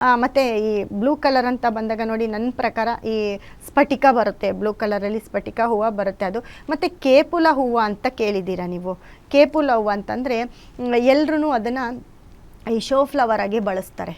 ಮತ್ತು ಈ blue colour ಅಂತ ಬಂದಾಗ ನೋಡಿ ನನ್ನ ಪ್ರಕಾರ ಈ ಸ್ಫಟಿಕ ಬರುತ್ತೆ. ಬ್ಲೂ ಕಲರಲ್ಲಿ ಸ್ಫಟಿಕ ಹೂವು ಬರುತ್ತೆ ಅದು. ಮತ್ತು ಕೇಪುಲ ಹೂವು ಅಂತ ಕೇಳಿದ್ದೀರಾ ನೀವು? ಕೇಪುಲ ಹೂವು ಅಂತಂದರೆ ಎಲ್ಲರೂ ಅದನ್ನು ಈ ಶೋ ಫ್ಲವರ್ ಆಗಿ ಬಳಸ್ತಾರೆ.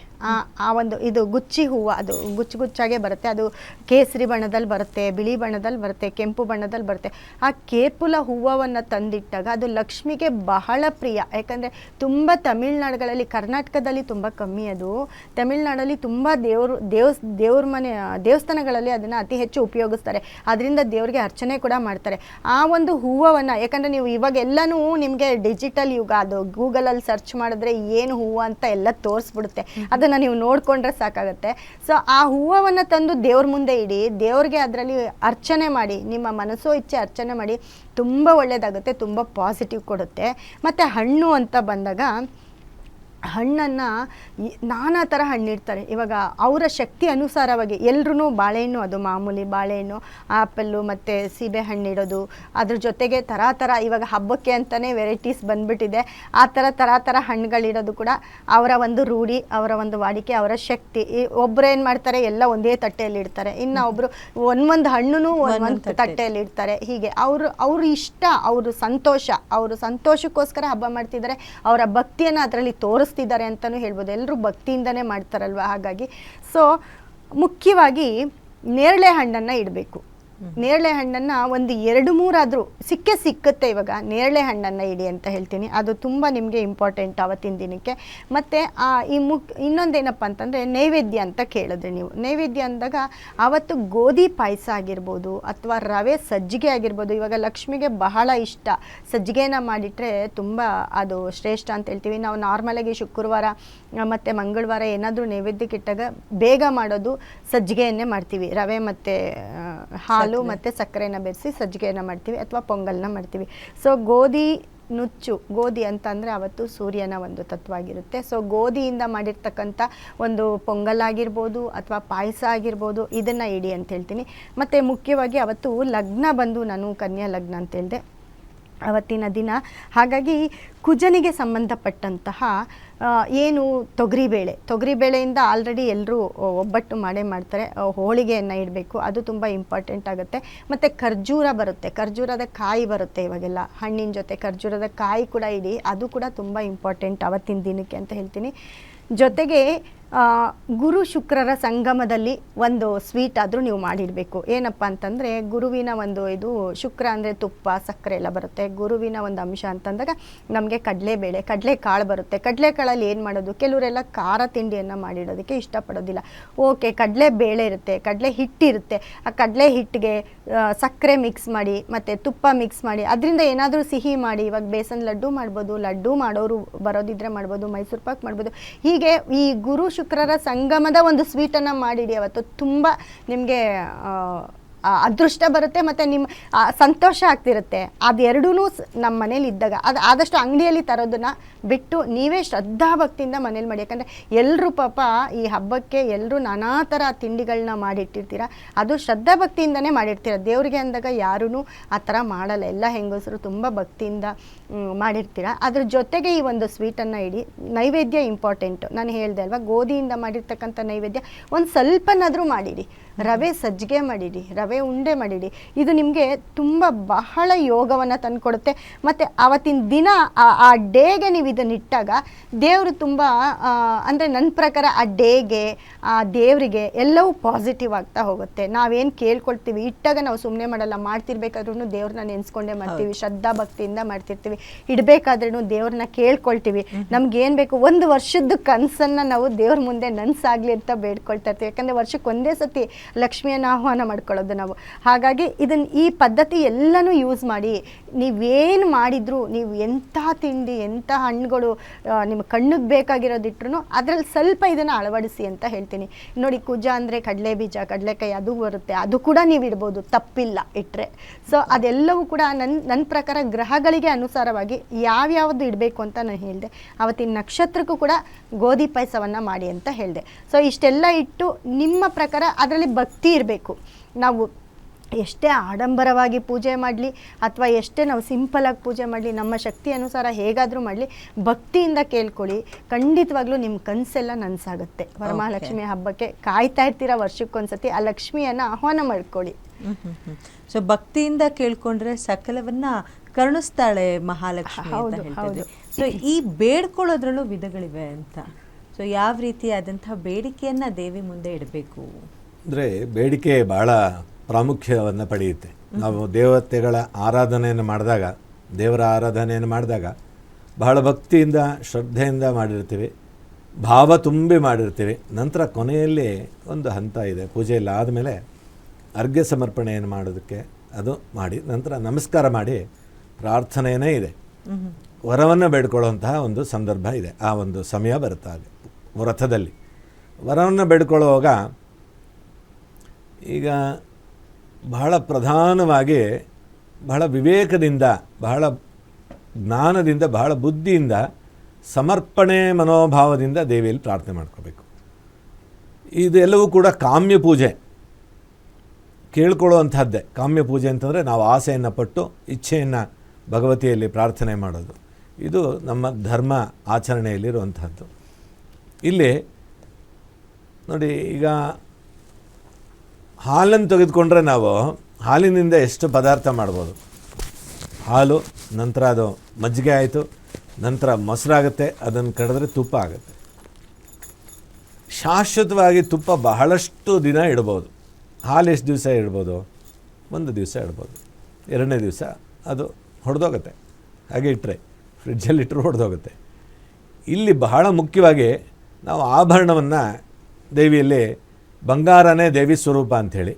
ಆ ಒಂದು ಇದು ಗುಚ್ಚಿ ಹೂವು, ಅದು ಗುಚ್ಚು ಗುಚ್ಚಾಗೆ ಬರುತ್ತೆ. ಅದು ಕೇಸರಿ ಬಣ್ಣದಲ್ಲಿ ಬರುತ್ತೆ, ಬಿಳಿ ಬಣ್ಣದಲ್ಲಿ ಬರುತ್ತೆ, ಕೆಂಪು ಬಣ್ಣದಲ್ಲಿ ಬರುತ್ತೆ. ಆ ಕೇಪುಲ ಹೂವನ್ನು ತಂದಿಟ್ಟಾಗ ಅದು ಲಕ್ಷ್ಮಿಗೆ ಬಹಳ ಪ್ರಿಯ. ಯಾಕಂದರೆ ತುಂಬ ತಮಿಳ್ನಾಡುಗಳಲ್ಲಿ, ಕರ್ನಾಟಕದಲ್ಲಿ ತುಂಬ ಕಮ್ಮಿ ಅದು. ತಮಿಳ್ನಾಡಲ್ಲಿ ತುಂಬ ದೇವರು, ದೇವಸ್, ದೇವ್ರ ಮನೆ, ದೇವಸ್ಥಾನಗಳಲ್ಲಿ ಅದನ್ನು ಅತಿ ಹೆಚ್ಚು ಉಪಯೋಗಿಸ್ತಾರೆ. ಅದರಿಂದ ದೇವರಿಗೆ ಅರ್ಚನೆ ಕೂಡ ಮಾಡ್ತಾರೆ. ಆ ಒಂದು ಹೂವನ್ನು ಯಾಕಂದರೆ ನೀವು ಇವಾಗೆಲ್ಲನೂ ನಿಮಗೆ ಡಿಜಿಟಲ್ ಯುಗ, ಅದು ಗೂಗಲಲ್ಲಿ ಸರ್ಚ್ ಮಾಡಿದ್ರೆ ಏನು ಹೂವು ಅಂತ ಎಲ್ಲ ತೋರಿಸ್ಬಿಡುತ್ತೆ. ಅದನ್ನು ನೀವು ನೋಡಿಕೊಂಡ್ರೆ ಸಾಕಾಗುತ್ತೆ. ಸೊ ಆ ಹೂವನ್ನು ತಂದು ದೇವ್ರ ಮುಂದೆ ಇಡಿ, ದೇವ್ರಿಗೆ ಅದರಲ್ಲಿ ಅರ್ಚನೆ ಮಾಡಿ, ನಿಮ್ಮ ಮನಸ್ಸೋ ಇಚ್ಛೆ ಅರ್ಚನೆ ಮಾಡಿ, ತುಂಬ ಒಳ್ಳೆಯದಾಗುತ್ತೆ ತುಂಬ ಪಾಸಿಟಿವ್ ಕೊಡುತ್ತೆ. ಮತ್ತು ಹಣ್ಣು ಅಂತ ಬಂದಾಗ ಹಣ್ಣನ್ನು ನಾನಾ ಥರ ಹಣ್ಣಿಡ್ತಾರೆ. ಇವಾಗ ಅವರ ಶಕ್ತಿ ಅನುಸಾರವಾಗಿ ಎಲ್ರೂ ಬಾಳೆಹಣ್ಣು ಅದು ಮಾಮೂಲಿ ಬಾಳೆಹಣ್ಣು ಆ್ಯಪಲ್ಲು ಮತ್ತು ಸೀಬೆ ಹಣ್ಣಿಡೋದು. ಅದ್ರ ಜೊತೆಗೆ ಥರ ಥರ ಇವಾಗ ಹಬ್ಬಕ್ಕೆ ಅಂತಲೇ ವೆರೈಟೀಸ್ ಬಂದ್ಬಿಟ್ಟಿದೆ. ಆ ಥರ ಥರ ಥರ ಹಣ್ಣುಗಳಿಡೋದು ಕೂಡ ಅವರ ಒಂದು ರೂಢಿ ಅವರ ಒಂದು ವಾಡಿಕೆ ಅವರ ಶಕ್ತಿ. ಈ ಒಬ್ರು ಏನು ಮಾಡ್ತಾರೆ ಎಲ್ಲ ಒಂದೇ ತಟ್ಟೆಯಲ್ಲಿ ಇಡ್ತಾರೆ. ಇನ್ನು ಒಬ್ಬರು ಒಂದೊಂದು ಹಣ್ಣು ಒಂದೊಂದು ತಟ್ಟೆಯಲ್ಲಿ. ಇಡ್ತಾರೆ. ಹೀಗೆ ಅವರು ಅವ್ರ ಇಷ್ಟ ಅವರು ಸಂತೋಷ ಅವರು ಸಂತೋಷಕ್ಕೋಸ್ಕರ ಹಬ್ಬ ಮಾಡ್ತಿದ್ದಾರೆ. ಅವರ ಭಕ್ತಿಯನ್ನು ಅದರಲ್ಲಿ ತೋರಿಸ್ತಿದ್ದಾರೆ ಅಂತಲೂ ಹೇಳ್ಬೋದು. ಎಲ್ಲರೂ ಭಕ್ತಿಯಿಂದನೇ ಮಾಡ್ತಾರಲ್ವ? ಹಾಗಾಗಿ ಸೊ ಮುಖ್ಯವಾಗಿ ನೇರಳೆ ಹಣ್ಣನ್ನು ಇಡಬೇಕು. ನೇರಳೆ ಹಣ್ಣನ್ನು ಒಂದು ಎರಡು ಮೂರಾದರೂ ಸಿಕ್ಕೇ ಸಿಕ್ಕುತ್ತೆ ಇವಾಗ. ನೇರಳೆ ಹಣ್ಣನ್ನು ಇಡಿ ಅಂತ ಹೇಳ್ತೀನಿ. ಅದು ತುಂಬ ನಿಮಗೆ ಇಂಪಾರ್ಟೆಂಟ್ ಆವತ್ತಿನ ದಿನಕ್ಕೆ. ಮತ್ತು ಈ ಮುಕ್ ಇನ್ನೊಂದೇನಪ್ಪ ಅಂತಂದರೆ ನೈವೇದ್ಯ ಅಂತ ಕೇಳಿದ್ರಿ ನೀವು. ನೈವೇದ್ಯ ಅಂದಾಗ ಆವತ್ತು ಗೋಧಿ ಪಾಯಸ ಆಗಿರ್ಬೋದು ಅಥವಾ ರವೆ ಸಜ್ಜಿಗೆ ಆಗಿರ್ಬೋದು. ಇವಾಗ ಲಕ್ಷ್ಮಿಗೆ ಬಹಳ ಇಷ್ಟ. ಸಜ್ಜಿಗೆನ ಮಾಡಿಟ್ರೆ ತುಂಬ ಅದು ಶ್ರೇಷ್ಠ ಅಂತ ಹೇಳ್ತೀವಿ. ನಾವು ನಾರ್ಮಲಾಗಿ ಶುಕ್ರವಾರ, ಮತ್ತು ಮಂಗಳವಾರ ಏನಾದರೂ ನೈವೇದ್ಯಕ್ಕೆ ಇಟ್ಟಾಗ ಬೇಗ ಮಾಡೋದು ಸಜ್ಜಿಗೆಯನ್ನೇ ಮಾಡ್ತೀವಿ. ರವೆ ಮತ್ತು ಹಾಲು ಮತ್ತು ಸಕ್ಕರೆನ ಬೆರೆಸಿ ಸಜ್ಜಿಗೆಯನ್ನು ಮಾಡ್ತೀವಿ ಅಥವಾ ಪೊಂಗಲ್ನ ಮಾಡ್ತೀವಿ. ಸೊ ಗೋಧಿ ನುಚ್ಚು ಗೋಧಿ ಅಂತ ಅಂದರೆ ಅವತ್ತು ಸೂರ್ಯನ ಒಂದು ತತ್ವ ಆಗಿರುತ್ತೆ ಸೊ ಗೋಧಿಯಿಂದ ಮಾಡಿರ್ತಕ್ಕಂಥ ಒಂದು ಪೊಂಗಲ್ ಆಗಿರ್ಬೋದು ಅಥವಾ ಪಾಯಸ ಆಗಿರ್ಬೋದು ಇದನ್ನು ಇಡಿ ಅಂತ ಹೇಳ್ತೀನಿ. ಮತ್ತು ಮುಖ್ಯವಾಗಿ ಅವತ್ತು ಲಗ್ನ ಬಂದು ನಾನು ಕನ್ಯಾ ಲಗ್ನ ಅಂತ ಹೇಳಿದೆ. ಅವತ್ತಿನ ದಿನ ಹಾಗಾಗಿ ಕುಜನಿಗೆ ಸಂಬಂಧಪಟ್ಟಂತಹ ಏನು ತೊಗರಿಬೇಳೆ. ತೊಗರಿಬೇಳೆಯಿಂದ ಆಲ್ರೆಡಿ ಎಲ್ಲರೂ ಒಬ್ಬಟ್ಟು ಮಾಡೇ ಮಾಡ್ತಾರೆ. ಹೋಳಿಗೆಯನ್ನು ಇಡಬೇಕು. ಅದು ತುಂಬ ಇಂಪಾರ್ಟೆಂಟ್ ಆಗುತ್ತೆ. ಮತ್ತು ಖರ್ಜೂರ ಬರುತ್ತೆ. ಖರ್ಜೂರದ ಕಾಯಿ ಬರುತ್ತೆ ಇವಾಗೆಲ್ಲ. ಹಣ್ಣಿನ ಜೊತೆ ಖರ್ಜೂರದ ಕಾಯಿ ಕೂಡ ಇಡಿ. ಅದು ಕೂಡ ತುಂಬ ಇಂಪಾರ್ಟೆಂಟ್ ಅವತ್ತಿನ ದಿನಕ್ಕೆ ಅಂತ ಹೇಳ್ತೀನಿ. ಜೊತೆಗೆ ಗುರು ಶುಕ್ರರ ಸಂಗಮದಲ್ಲಿ ಒಂದು ಸ್ವೀಟ್ ಆದರೂ ನೀವು ಮಾಡಿಡಬೇಕು. ಏನಪ್ಪ ಅಂತಂದರೆ, ಗುರುವಿನ ಒಂದು ಇದು ಶುಕ್ರ ಅಂದರೆ ತುಪ್ಪ, ಸಕ್ಕರೆ ಎಲ್ಲ ಬರುತ್ತೆ. ಗುರುವಿನ ಒಂದು ಅಂಶ ಅಂತಂದಾಗ ನಮಗೆ ಕಡಲೆಬೇಳೆ ಕಡಲೆ ಕಾಳು ಬರುತ್ತೆ. ಕಡಲೆಕಾಳಲ್ಲಿ ಏನು ಮಾಡೋದು? ಕೆಲವರೆಲ್ಲ ಖಾರ ತಿಂಡಿಯನ್ನು ಮಾಡಿಡೋದಕ್ಕೆ ಇಷ್ಟಪಡೋದಿಲ್ಲ. ಓಕೆ, ಕಡಲೆ ಬೇಳೆ ಇರುತ್ತೆ, ಕಡಲೆ ಹಿಟ್ಟಿರುತ್ತೆ ಆ ಕಡಲೆ ಹಿಟ್ಟಿಗೆ ಸಕ್ಕರೆ ಮಿಕ್ಸ್ ಮಾಡಿ, ಮತ್ತು ತುಪ್ಪ ಮಿಕ್ಸ್ ಮಾಡಿ, ಅದರಿಂದ ಏನಾದರೂ ಸಿಹಿ ಮಾಡಿ, ಇವಾಗ ಬೇಸನ್ ಲಡ್ಡು ಮಾಡ್ಬೋದು, ಲಡ್ಡು ಮಾಡೋರು ಬರೋದಿದ್ರೆ ಮಾಡ್ಬೋದು, ಮೈಸೂರು ಪಾಕ್ ಮಾಡ್ಬೋದು. ಹೀಗೆ ಈ ಗುರು ಶುಕ್ರರ ಸಂಗಮದ ಒಂದು ಸ್ವೀಟನ್ನು ಮಾಡಿಡಿ ಅವತ್ತು. ತುಂಬ ನಿಮಗೆ ಅದೃಷ್ಟ ಬರುತ್ತೆ ಮತ್ತು ನಿಮ್ಮ ಸಂತೋಷ ಆಗ್ತಿರುತ್ತೆ. ಅದೆರಡೂ ನಮ್ಮ ಮನೇಲಿ ಇದ್ದಾಗ, ಅದು ಆದಷ್ಟು ಅಂಗಡಿಯಲ್ಲಿ ತರೋದನ್ನ ಬಿಟ್ಟು ನೀವೇ ಶ್ರದ್ಧಾಭಕ್ತಿಯಿಂದ ಮನೇಲಿ ಮಾಡಿ. ಯಾಕಂದರೆ ಎಲ್ಲರೂ ಪಾಪ ಈ ಹಬ್ಬಕ್ಕೆ ಎಲ್ಲರೂ ನಾನಾ ಥರ ತಿಂಡಿಗಳನ್ನ ಮಾಡಿಟ್ಟಿರ್ತೀರ? ಅದು ಶ್ರದ್ಧಾ ಭಕ್ತಿಯಿಂದನೇ ಮಾಡಿರ್ತೀರ? ದೇವರಿಗೆ ಅಂದಾಗ ಯಾರೂ ಆ ಥರ ಮಾಡಲ್ಲ. ಎಲ್ಲ ಹೆಂಗಸರು ತುಂಬ ಭಕ್ತಿಯಿಂದ ಮಾಡಿರ್ತೀರ? ಅದ್ರ ಜೊತೆಗೆ ಈ ಒಂದು ಸ್ವೀಟನ್ನು ಇಡಿ. ನೈವೇದ್ಯ ಇಂಪಾರ್ಟೆಂಟು ನಾನು ಹೇಳಿದೆ ಅಲ್ವಾ? ಗೋಧಿಯಿಂದ ಮಾಡಿರ್ತಕ್ಕಂಥ ನೈವೇದ್ಯ ಒಂದು ಸ್ವಲ್ಪನಾದರೂ ಮಾಡಿಡಿ. ರವೆ ಸಜ್ಜಿಗೆ ಮಾಡಿಡಿ ರವೆ ಉಂಡೆ ಮಾಡಿಡಿ. ಇದು ನಿಮಗೆ ತುಂಬ ಬಹಳ ಯೋಗವನ್ನು ತಂದುಕೊಡುತ್ತೆ. ಮತ್ತು ಆವತ್ತಿನ ದಿನ ಆ- ಆ ಡೇಗೆ ನೀವು ಇದನ್ನ ಇಟ್ಟಾಗ ದೇವರು ತುಂಬ ಅಂದರೆ ನನ್ನ ಪ್ರಕಾರ ಆ ಡೇಗೆ ಆ ದೇವರಿಗೆ ಎಲ್ಲವೂ ಪಾಸಿಟಿವ್ ಆಗ್ತಾ ಹೋಗುತ್ತೆ. ನಾವೇನು ಕೇಳ್ಕೊಳ್ತೀವಿ? ಇಟ್ಟಾಗ ನಾವು ಸುಮ್ಮನೆ ಮಾಡಲ್ಲ. ಮಾಡ್ತಿರ್ಬೇಕಾದ್ರೂ ದೇವ್ರನ್ನ ನೆನೆಸ್ಕೊಂಡೇ ಮಾಡ್ತೀವಿ. ಶ್ರದ್ಧಾ ಭಕ್ತಿಯಿಂದ ಮಾಡ್ತಿರ್ತೀವಿ. ಇಡಬೇಕಾದ್ರೂ ದೇವ್ರನ್ನ ಕೇಳ್ಕೊಳ್ತೀವಿ. ನಮ್ಗೆ ಏನು ಬೇಕು? ಒಂದು ವರ್ಷದ ಕನಸನ್ನು ನಾವು ದೇವ್ರ ಮುಂದೆ ನನ್ಸಾಗ್ಲಿ ಅಂತ ಬೇಡ್ಕೊಳ್ತಾ ಇರ್ತೀವಿ. ಯಾಕಂದರೆ ವರ್ಷಕ್ಕೆ ಒಂದೇ ಸತಿ ಲಕ್ಷ್ಮಿಯನ್ನು ಆಹ್ವಾನ ಮಾಡ್ಕೊಳ್ಳೋದು ನಾವು. ಹಾಗಾಗಿ ಇದನ್ನು ಈ ಪದ್ಧತಿ ಎಲ್ಲನೂ ಯೂಸ್ ಮಾಡಿ, ನೀವೇನು ಮಾಡಿದ್ರು ನೀವು ಎಂಥ ತಿಂಡಿ, ಎಂಥ ಹಣ್ಣುಗಳು ನಿಮ್ಮ ಕಣ್ಣಿಗೆ ಬೇಕಾಗಿರೋದಿಟ್ರು ಅದರಲ್ಲಿ ಸ್ವಲ್ಪ ಇದನ್ನು ಅಳವಡಿಸಿ ಅಂತ ಹೇಳ್ತೀನಿ. ನೋಡಿ, ಕುಜ ಅಂದರೆ ಕಡಲೆ ಬೀಜ ಕಡಲೆಕಾಯಿ ಅದು ಬರುತ್ತೆ. ಅದು ಕೂಡ ನೀವು ಇಡ್ಬೋದು. ತಪ್ಪಿಲ್ಲ ಇಟ್ಟರೆ ಸೊ ಅದೆಲ್ಲವೂ ಕೂಡ ನನ್ನ ನನ್ನ ಪ್ರಕಾರ ಗ್ರಹಗಳಿಗೆ ಅನುಸಾರವಾಗಿ ಯಾವ್ಯಾವುದು ಇಡಬೇಕು ಅಂತ ನಾನು ಹೇಳಿದೆ. ಅವತ್ತಿನ ನಕ್ಷತ್ರಕ್ಕೂ ಕೂಡ ಗೋಧಿ ಪಾಯಸವನ್ನು ಮಾಡಿ ಅಂತ ಹೇಳಿದೆ. ಸೊ ಇಷ್ಟೆಲ್ಲ ಇಟ್ಟು ನಿಮ್ಮ ಪ್ರಕಾರ ಅದರಲ್ಲಿ ಭಕ್ತಿ ಇರಬೇಕು. ನಾವು ಎಷ್ಟೇ ಆಡಂಬರವಾಗಿ ಪೂಜೆ ಮಾಡಲಿ ಅಥವಾ ಎಷ್ಟೇ ನಾವು ಸಿಂಪಲಾಗಿ ಪೂಜೆ ಮಾಡಲಿ ನಮ್ಮ ಶಕ್ತಿ ಅನುಸಾರ ಹೇಗಾದರೂ ಮಾಡಲಿ ಭಕ್ತಿಯಿಂದ ಕೇಳ್ಕೊಳ್ಳಿ. ಖಂಡಿತವಾಗ್ಲೂ ನಿಮ್ಮ ಕನಸೆಲ್ಲ ನನಸಾಗುತ್ತೆ. ವರಮಹಾಲಕ್ಷ್ಮಿ ಹಬ್ಬಕ್ಕೆ ಕಾಯ್ತಾ ಇರ್ತೀರ ವರ್ಷಕ್ಕೊಂದ್ಸತಿ ಆ ಲಕ್ಷ್ಮಿಯನ್ನು ಆಹ್ವಾನ ಮಾಡ್ಕೊಳ್ಳಿ. ಸೊ ಭಕ್ತಿಯಿಂದ ಕೇಳ್ಕೊಂಡ್ರೆ ಸಕಲವನ್ನ ಕರುಣಿಸ್ತಾಳೆ ಮಹಾಲಕ್ಷ್ಮಿ. ಸೊ ಈ ಬೇಡ್ಕೊಳ್ಳೋದ್ರಲ್ಲೂ ವಿಧಗಳಿವೆ ಅಂತ. ಸೊ ಯಾವ ರೀತಿ ಆದಂತಹ ಬೇಡಿಕೆಯನ್ನ ದೇವಿ ಮುಂದೆ ಇಡಬೇಕು? ಅಂದರೆ ಬೇಡಿಕೆ ಭಾಳ ಪ್ರಾಮುಖ್ಯವನ್ನು ಪಡೆಯುತ್ತೆ. ನಾವು ದೇವತೆಗಳ ಆರಾಧನೆಯನ್ನು ಮಾಡಿದಾಗ, ದೇವರ ಆರಾಧನೆಯನ್ನು ಮಾಡಿದಾಗ ಬಹಳ ಭಕ್ತಿಯಿಂದ, ಶ್ರದ್ಧೆಯಿಂದ ಮಾಡಿರ್ತೀವಿ, ಭಾವ ತುಂಬಿ ಮಾಡಿರ್ತೀವಿ. ನಂತರ ಕೊನೆಯಲ್ಲಿ ಒಂದು ಹಂತ ಇದೆ ಪೂಜೆಯಲ್ಲಿ ಆದಮೇಲೆ ಅರ್ಘ್ಯ ಸಮರ್ಪಣೆಯನ್ನು ಮಾಡೋದಕ್ಕೆ ಅದು ಮಾಡಿ, ನಂತರ ನಮಸ್ಕಾರ ಮಾಡಿ ಪ್ರಾರ್ಥನೆಯೇ ಇದೆ. ವರವನ್ನು ಬೇಡ್ಕೊಳ್ಳುವಂತಹ ಒಂದು ಸಂದರ್ಭ ಇದೆ, ಆ ಒಂದು ಸಮಯ ಬರುತ್ತೆ ವ್ರತದಲ್ಲಿ. ವರವನ್ನು ಬೇಡ್ಕೊಳ್ಳುವಾಗ ಈಗ ಬಹಳ ಪ್ರಧಾನವಾಗಿ, ಬಹಳ ವಿವೇಕದಿಂದ, ಬಹಳ ಜ್ಞಾನದಿಂದ, ಬಹಳ ಬುದ್ಧಿಯಿಂದ, ಸಮರ್ಪಣೆ ಮನೋಭಾವದಿಂದ ದೇವಿಯಲ್ಲಿ ಪ್ರಾರ್ಥನೆ ಮಾಡ್ಕೋಬೇಕು. ಇದೆಲ್ಲವೂ ಕೂಡ ಕಾಮ್ಯ ಪೂಜೆ. ಕೇಳ್ಕೊಳ್ಳುವಂಥದ್ದೇ ಕಾಮ್ಯ ಪೂಜೆ ಅಂತಂದರೆ ನಾವು ಆಸೆಯನ್ನು ಪಟ್ಟು, ಇಚ್ಛೆಯನ್ನು ಭಗವತಿಯಲ್ಲಿ ಪ್ರಾರ್ಥನೆ ಮಾಡೋದು. ಇದು ನಮ್ಮ ಧರ್ಮ ಆಚರಣೆಯಲ್ಲಿರುವಂಥದ್ದು ಇಲ್ಲಿ ನೋಡಿ, ಈಗ ಹಾಲನ್ನು ತೆಗೆದುಕೊಂಡ್ರೆ ನಾವು ಹಾಲಿನಿಂದ ಎಷ್ಟು ಪದಾರ್ಥ ಮಾಡ್ಬೋದು? ಹಾಲು, ನಂತರ ಅದು ಮಜ್ಜಿಗೆ ಆಯಿತು, ನಂತರ ಮೊಸರಾಗುತ್ತೆ, ಅದನ್ನು ಕಡಿದ್ರೆ ತುಪ್ಪ ಆಗುತ್ತೆ. ಶಾಶ್ವತವಾಗಿ ತುಪ್ಪ ಬಹಳಷ್ಟು ದಿನ ಇಡ್ಬೋದು. ಹಾಲು ಎಷ್ಟು ದಿವಸ ಇಡ್ಬೋದು? ಒಂದು ದಿವಸ ಇಡ್ಬೋದು. ಎರಡನೇ ದಿವಸ ಅದು ಹೊಡೆದೋಗುತ್ತೆ. ಹಾಗೆ ಇಟ್ಟರೆ ಫ್ರಿಡ್ಜಲ್ಲಿ ಇಟ್ಟರು ಹೊಡೆದೋಗುತ್ತೆ. ಇಲ್ಲಿ ಬಹಳ ಮುಖ್ಯವಾಗಿ ನಾವು ಆಭರಣವನ್ನು ದೇವಿಯಲ್ಲಿ ಬಂಗಾರನೇ ದೇವಿ ಸ್ವರೂಪ ಅಂಥೇಳಿ,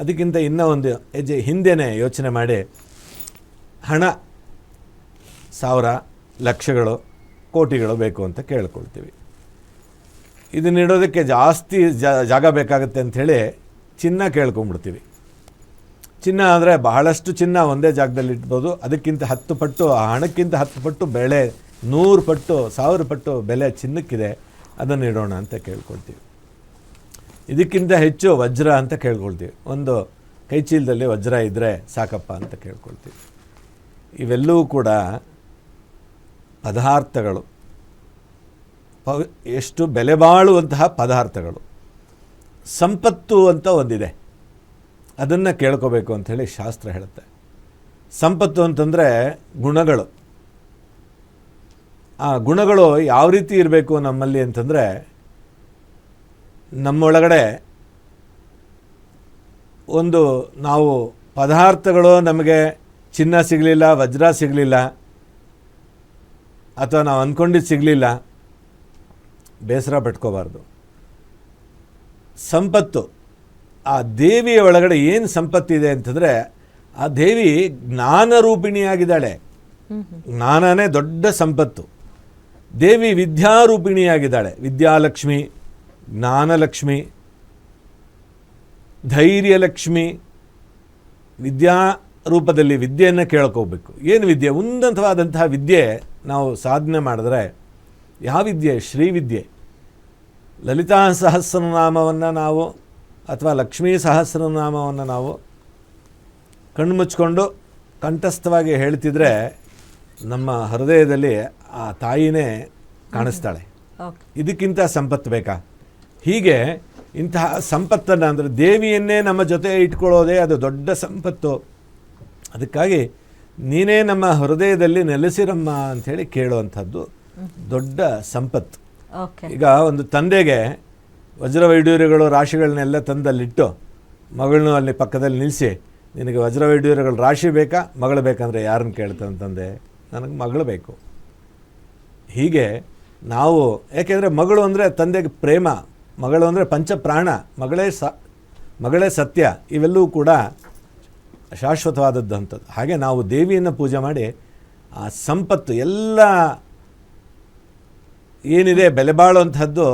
ಅದಕ್ಕಿಂತ ಇನ್ನೂ ಒಂದು ಹೆಜ್ಜೆ ಹಿಂದೆನೇ ಯೋಚನೆ ಮಾಡಿ, ಹಣ, ಸಾವಿರ, ಲಕ್ಷಗಳು, ಕೋಟಿಗಳು ಬೇಕು ಅಂತ ಕೇಳ್ಕೊಳ್ತೀವಿ. ಇದನ್ನಿಡೋದಕ್ಕೆ ಜಾಸ್ತಿ ಜಾಗ ಬೇಕಾಗುತ್ತೆ ಅಂಥೇಳಿ ಚಿನ್ನ ಕೇಳ್ಕೊಂಬಿಡ್ತೀವಿ. ಚಿನ್ನ ಅಂದರೆ ಬಹಳಷ್ಟು ಚಿನ್ನ ಒಂದೇ ಜಾಗದಲ್ಲಿ ಇಡ್ಬೋದು, ಅದಕ್ಕಿಂತ ಹತ್ತು ಪಟ್ಟು, ಆ ಹಣಕ್ಕಿಂತ ಹತ್ತು ಪಟ್ಟು ಬೆಲೆ ನೂರು ಪಟ್ಟು, ಸಾವಿರ ಪಟ್ಟು ಬೆಲೆ ಚಿನ್ನಕ್ಕಿದೆ, ಅದನ್ನು ಇಡೋಣ ಅಂತ ಕೇಳ್ಕೊಳ್ತೀವಿ. ಇದಕ್ಕಿಂತ ಹೆಚ್ಚು ವಜ್ರ ಅಂತ ಕೇಳ್ಕೊಳ್ತೀವಿ. ಒಂದು ಕೈಚೀಲದಲ್ಲಿ ವಜ್ರ ಇದ್ದರೆ ಸಾಕಪ್ಪ ಅಂತ ಕೇಳ್ಕೊಳ್ತೀವಿ. ಇವೆಲ್ಲವೂ ಕೂಡ ಪದಾರ್ಥಗಳು. ಪವ್, ಎಷ್ಟು ಬೆಲೆ ಬಾಳುವಂತಹ ಪದಾರ್ಥಗಳು. ಸಂಪತ್ತು ಅಂತ ಒಂದಿದೆ. ಅದನ್ನು ಕೇಳ್ಕೋಬೇಕು ಅಂಥೇಳಿ ಶಾಸ್ತ್ರ ಹೇಳುತ್ತೆ. ಸಂಪತ್ತು ಅಂತಂದರೆ ಗುಣಗಳು. ಆ ಗುಣಗಳು ಯಾವ ರೀತಿ ಇರಬೇಕು ನಮ್ಮಲ್ಲಿ ಅಂತಂದರೆ ನಮ್ಮೊಳಗಡೆ ಒಂದು ನಾವು ಪದಾರ್ಥಗಳು ನಮಗೆ ಚಿನ್ನ ಸಿಗಲಿಲ್ಲ ವಜ್ರ ಸಿಗಲಿಲ್ಲ ಅಥವಾ ನಾವು ಅಂದ್ಕೊಂಡಿದ್ದು ಸಿಗಲಿಲ್ಲ ಬೇಸರ ಪಟ್ಕೋಬಾರ್ದು. ಸಂಪತ್ತು. ಆ ದೇವಿಯ ಒಳಗಡೆ ಏನು ಸಂಪತ್ತಿದೆ ಅಂತಂದರೆ ಆ ದೇವಿ ಜ್ಞಾನರೂಪಿಣಿಯಾಗಿದ್ದಾಳೆ. ಜ್ಞಾನನೇ ದೊಡ್ಡ ಸಂಪತ್ತು. ದೇವಿ ವಿದ್ಯಾರೂಪಿಣಿಯಾಗಿದ್ದಾಳೆ. ವಿದ್ಯಾಲಕ್ಷ್ಮಿ ಜ್ಞಾನಲಕ್ಷ್ಮಿ ಧೈರ್ಯಲಕ್ಷ್ಮಿ ವಿದ್ಯಾ ರೂಪದಲ್ಲಿ ವಿದ್ಯೆಯನ್ನು ಕೇಳ್ಕೋಬೇಕು ಏನು ವಿದ್ಯೆ? ಉನ್ನತವಾದಂತಹ ವಿದ್ಯೆ ನಾವು ಸಾಧನೆ ಮಾಡಿದ್ರೆ ಯಾವ ವಿದ್ಯೆ? ಶ್ರೀವಿದ್ಯೆ ಲಲಿತಾ ಸಹಸ್ರನಾಮವನ್ನು ನಾವು ಅಥವಾ ಲಕ್ಷ್ಮೀ ಸಹಸ್ರನಾಮವನ್ನು ನಾವು ಕಣ್ಮುಚ್ಕೊಂಡು ಕಂಠಸ್ಥವಾಗಿ ಹೇಳ್ತಿದ್ರೆ ನಮ್ಮ ಹೃದಯದಲ್ಲಿ ಆ ತಾಯಿನೇ ಕಾಣಿಸ್ತಾಳೆ. ಇದಕ್ಕಿಂತ ಸಂಪತ್ತು ಬೇಕಾ? ಹೀಗೆ ಇಂತಹ ಸಂಪತ್ತನ್ನು ಅಂದರೆ ದೇವಿಯನ್ನೇ ನಮ್ಮ ಜೊತೆ ಇಟ್ಕೊಳ್ಳೋದೇ ಅದು ದೊಡ್ಡ ಸಂಪತ್ತು. ಅದಕ್ಕಾಗಿ ನೀನೇ ನಮ್ಮ ಹೃದಯದಲ್ಲಿ ನೆಲೆಸಿರಮ್ಮ ಅಂಥೇಳಿ ಕೇಳುವಂಥದ್ದು ದೊಡ್ಡ ಸಂಪತ್ತು. ಈಗ ಒಂದು ತಂದೆಗೆ ವಜ್ರವೈಡೂರ್ಯಗಳು ರಾಶಿಗಳನ್ನೆಲ್ಲ ತಂದಲ್ಲಿಟ್ಟು ಮಗಳನ್ನೂ ಅಲ್ಲಿ ಪಕ್ಕದಲ್ಲಿ ನಿಲ್ಲಿಸಿ ನಿನಗೆ ವಜ್ರವೈಡೂರ್ಯಗಳ ರಾಶಿ ಬೇಕಾ ಮಗಳು ಬೇಕಂದರೆ ಯಾರನ್ನು ಕೇಳ್ತಾನೆ ತಂದೆ? ನನಗೆ ಮಗಳು ಬೇಕು. ಹೀಗೆ ನಾವು ಯಾಕೆಂದರೆ ಮಗಳು ಅಂದರೆ ತಂದೆಗೆ ಪ್ರೇಮ ಮಗಳು ಅಂದರೆ ಪಂಚಪ್ರಾಣ ಮಗಳೇ ಸ ಮಗಳೇ ಸತ್ಯ ಇವೆಲ್ಲವೂ ಕೂಡ ಶಾಶ್ವತವಾದದ್ದು ಅಂಥದ್ದು ಹಾಗೆ ನಾವು ದೇವಿಯನ್ನು ಪೂಜೆ ಮಾಡಿ ಆ ಸಂಪತ್ತು ಎಲ್ಲ ಏನಿದೆ ಬೆಲೆ ಬಾಳುವಂಥದ್ದು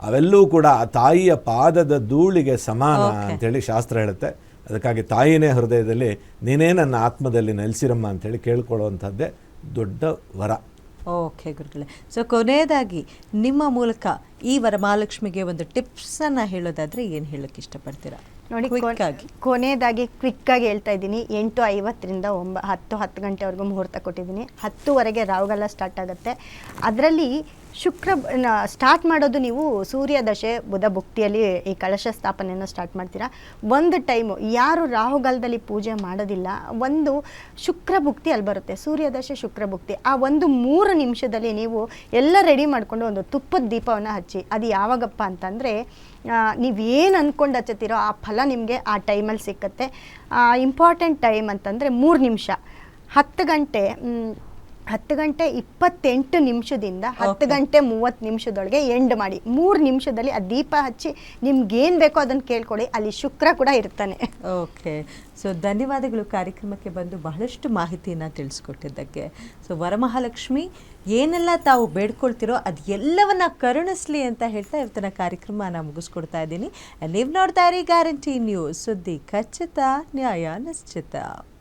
ಅವೆಲ್ಲವೂ ಕೂಡ ಆ ತಾಯಿಯ ಪಾದದ ಧೂಳಿಗೆ ಸಮಾನ ಅಂಥೇಳಿ ಶಾಸ್ತ್ರ ಹೇಳುತ್ತೆ. ಅದಕ್ಕಾಗಿ ತಾಯಿನೇ ಹೃದಯದಲ್ಲಿ ನೀನೇ ನನ್ನ ಆತ್ಮದಲ್ಲಿ ನೆಲೆಸಿರಮ್ಮ ಅಂತೇಳಿ ಕೇಳ್ಕೊಳ್ಳುವಂಥದ್ದೇ ದೊಡ್ಡ ವರ. ಓಕೆ ಗುರುಗಳೇ. ಸೊ ಕೊನೆಯದಾಗಿ ನಿಮ್ಮ ಮೂಲಕ ಈ ವರಮಹಾಲಕ್ಷ್ಮಿಗೆ ಒಂದು ಟಿಪ್ಸನ್ನು ಹೇಳೋದಾದ್ರೆ ಏನು ಹೇಳೋಕ್ಕೆ ಇಷ್ಟಪಡ್ತೀರಾ? ನೋಡಿ ಕ್ವಿಕ್ಕಾಗಿ ಕೊನೆಯದಾಗಿ ಕ್ವಿಕ್ಕಾಗಿ ಹೇಳ್ತಾ ಇದ್ದೀನಿ. ಎಂಟು ಐವತ್ತರಿಂದ ಒಂಬ ಹತ್ತು ಹತ್ತು ಗಂಟೆವರೆಗೂ ಮುಹೂರ್ತ ಕೊಟ್ಟಿದ್ದೀನಿ. ಹತ್ತುವರೆಗೆ ರಾಹುಗಾಲ ಸ್ಟಾರ್ಟ್ ಆಗುತ್ತೆ. ಅದರಲ್ಲಿ ಶುಕ್ರ ಸ್ಟಾರ್ಟ್ ಮಾಡೋದು ನೀವು ಸೂರ್ಯ ದಶೆ ಬುಧ ಭುಕ್ತಿಯಲ್ಲಿ ಈ ಕಳಶ ಸ್ಥಾಪನೆಯನ್ನು ಸ್ಟಾರ್ಟ್ ಮಾಡ್ತೀರಾ? ಒಂದು ಟೈಮು ಯಾರು ರಾಹುಗಾಲದಲ್ಲಿ ಪೂಜೆ ಮಾಡೋದಿಲ್ಲ, ಒಂದು ಶುಕ್ರ ಭುಕ್ತಿ ಅಲ್ಲಿ ಬರುತ್ತೆ ಸೂರ್ಯ ದಶೆ ಶುಕ್ರ ಭುಕ್ತಿ. ಆ ಒಂದು ಮೂರು ನಿಮಿಷದಲ್ಲಿ ನೀವು ಎಲ್ಲ ರೆಡಿ ಮಾಡಿಕೊಂಡು ಒಂದು ತುಪ್ಪದ ದೀಪವನ್ನು ಹಚ್ಚಿ, ಅದು ಯಾವಾಗಪ್ಪ ಅಂತಂದರೆ ನೀವೇನು ಅಂದ್ಕೊಂಡು ಹಚ್ಚುತ್ತೀರೋ ಆ ಫಲ ನಿಮಗೆ ಆ ಟೈಮಲ್ಲಿ ಸಿಕ್ಕತ್ತೆ. ಇಂಪಾರ್ಟೆಂಟ್ ಟೈಮ್ ಅಂತಂದರೆ ಮೂರು ನಿಮಿಷ, ಹತ್ತು ಗಂಟೆ ಹತ್ತು ಗಂಟೆ ಇಪ್ಪತ್ತೆಂಟು ನಿಮಿಷದಿಂದ ಹತ್ತು. ಗಂಟೆ ಮೂವತ್ತು ನಿಮಿಷದೊಳಗೆ ಎಂಡ್ ಮಾಡಿ. ಮೂರು ನಿಮಿಷದಲ್ಲಿ ಆ ದೀಪ ಹಚ್ಚಿ ನಿಮ್ಗೇನು ಬೇಕೋ ಅದನ್ನು ಕೇಳ್ಕೊಳ್ಳಿ ಅಲ್ಲಿ ಶುಕ್ರ ಕೂಡ ಇರ್ತಾನೆ. ಓಕೆ ಸೊ ಧನ್ಯವಾದಗಳು. ಕಾರ್ಯಕ್ರಮಕ್ಕೆ ಬಂದು ಬಹಳಷ್ಟು ಮಾಹಿತಿಯನ್ನು ತಿಳಿಸ್ಕೊಟ್ಟಿದ್ದಕ್ಕೆ. ಸೊ ವರಮಹಾಲಕ್ಷ್ಮಿ ಏನೆಲ್ಲ ತಾವು ಬೇಡ್ಕೊಳ್ತಿರೋ ಅದು ಎಲ್ಲವನ್ನ ಕರುಣಿಸ್ಲಿ ಅಂತ ಹೇಳ್ತಾ ಇವತ್ತಿನ ಕಾರ್ಯಕ್ರಮ ನಾನು ಮುಗಿಸ್ಕೊಡ್ತಾ ಇದ್ದೀನಿ. ನೀವು ನೋಡ್ತಾ ಇರಿ ಗ್ಯಾರಂಟಿ ನ್ಯೂಸ್ ಸುದ್ದಿ ಖಚಿತ ನ್ಯಾಯ ನಿಶ್ಚಿತ.